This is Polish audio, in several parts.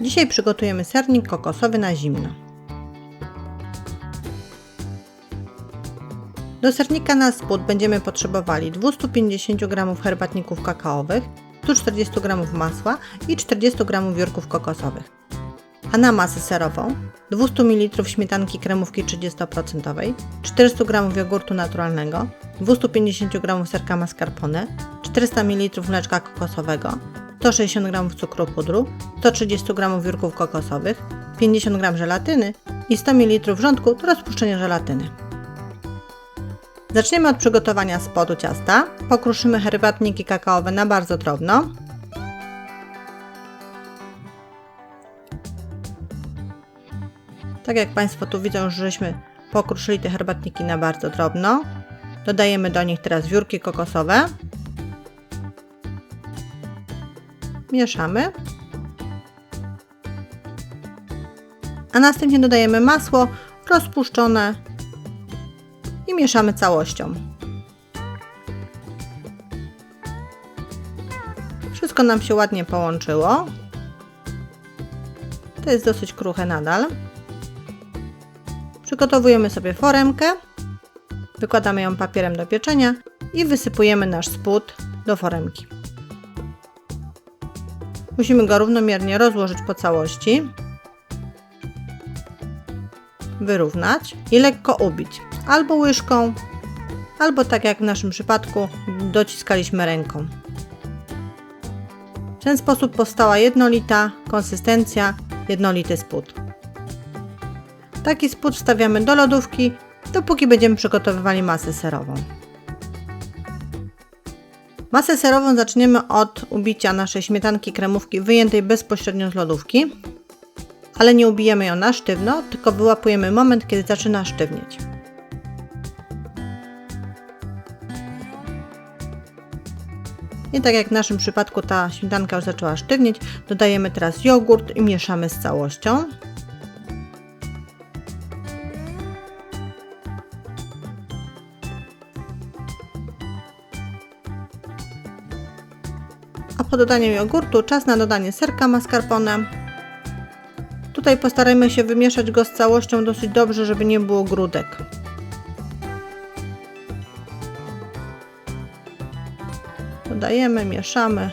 Dzisiaj przygotujemy sernik kokosowy na zimno. Do sernika na spód będziemy potrzebowali 250 g herbatników kakaowych, 140 g masła i 40 g wiórków kokosowych. A na masę serową 200 ml śmietanki kremówki 30%, 400 g jogurtu naturalnego, 250 g serka mascarpone, 400 ml mleczka kokosowego, 160 g cukru pudru, 130 g wiórków kokosowych, 50 g żelatyny i 100 ml wrzątku do rozpuszczenia żelatyny. Zaczniemy od przygotowania spodu ciasta. Pokruszymy herbatniki kakaowe na bardzo drobno. Tak jak Państwo tu widzą, że żeśmy pokruszyli te herbatniki na bardzo drobno. Dodajemy do nich teraz wiórki kokosowe. Mieszamy. A następnie dodajemy masło rozpuszczone i mieszamy całością. Wszystko nam się ładnie połączyło. To jest dosyć kruche nadal. Przygotowujemy sobie foremkę, wykładamy ją papierem do pieczenia i wysypujemy nasz spód do foremki. Musimy go równomiernie rozłożyć po całości, wyrównać i lekko ubić albo łyżką, albo tak jak w naszym przypadku dociskaliśmy ręką. W ten sposób powstała jednolita konsystencja, jednolity spód. Taki spód wstawiamy do lodówki, dopóki będziemy przygotowywali masę serową. Masę serową zaczniemy od ubicia naszej śmietanki kremówki wyjętej bezpośrednio z lodówki, ale nie ubijemy ją na sztywno, tylko wyłapujemy moment, kiedy zaczyna sztywnieć. I tak jak w naszym przypadku ta śmietanka już zaczęła sztywnieć, dodajemy teraz jogurt i mieszamy z całością. A po dodaniu jogurtu czas na dodanie serka mascarpone. Tutaj postarajmy się wymieszać go z całością dosyć dobrze, żeby nie było grudek. Dodajemy, mieszamy.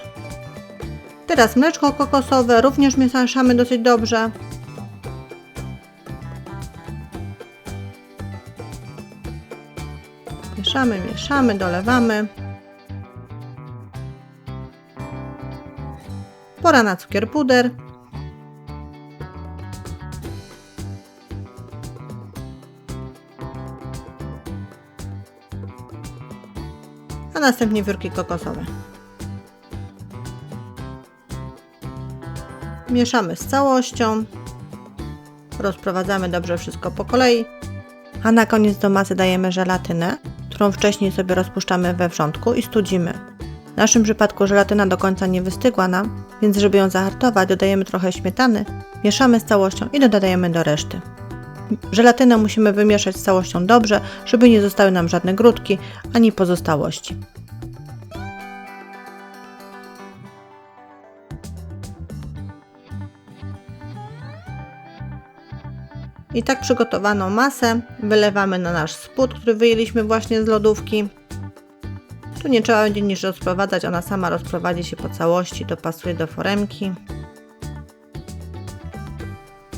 Teraz mleczko kokosowe również mieszamy dosyć dobrze. Mieszamy, mieszamy, dolewamy. Pora na cukier puder. a następnie wiórki kokosowe. Mieszamy z całością. Rozprowadzamy dobrze wszystko po kolei. A na koniec do masy dajemy żelatynę, którą wcześniej sobie rozpuszczamy we wrzątku i studzimy. W naszym przypadku żelatyna do końca nie wystygła nam, więc żeby ją zahartować dodajemy trochę śmietany, mieszamy z całością i dodajemy do reszty. Żelatynę musimy wymieszać z całością dobrze, żeby nie zostały nam żadne grudki ani pozostałości. I tak przygotowaną masę wylewamy na nasz spód, który wyjęliśmy właśnie z lodówki. Tu nie trzeba będzie nic rozprowadzać, ona sama rozprowadzi się po całości, dopasuje do foremki.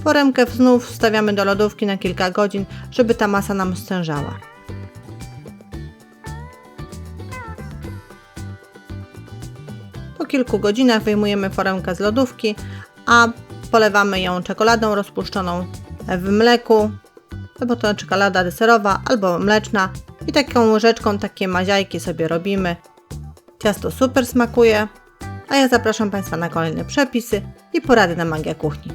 Foremkę znów wstawiamy do lodówki na kilka godzin, żeby ta masa nam stężała. Po kilku godzinach wyjmujemy foremkę z lodówki, a polewamy ją czekoladą rozpuszczoną w mleku, albo to czekolada deserowa, albo mleczna i taką łyżeczką takie maziajki sobie robimy. Ciasto super smakuje, a ja zapraszam Państwa na kolejne przepisy i porady na magia kuchni.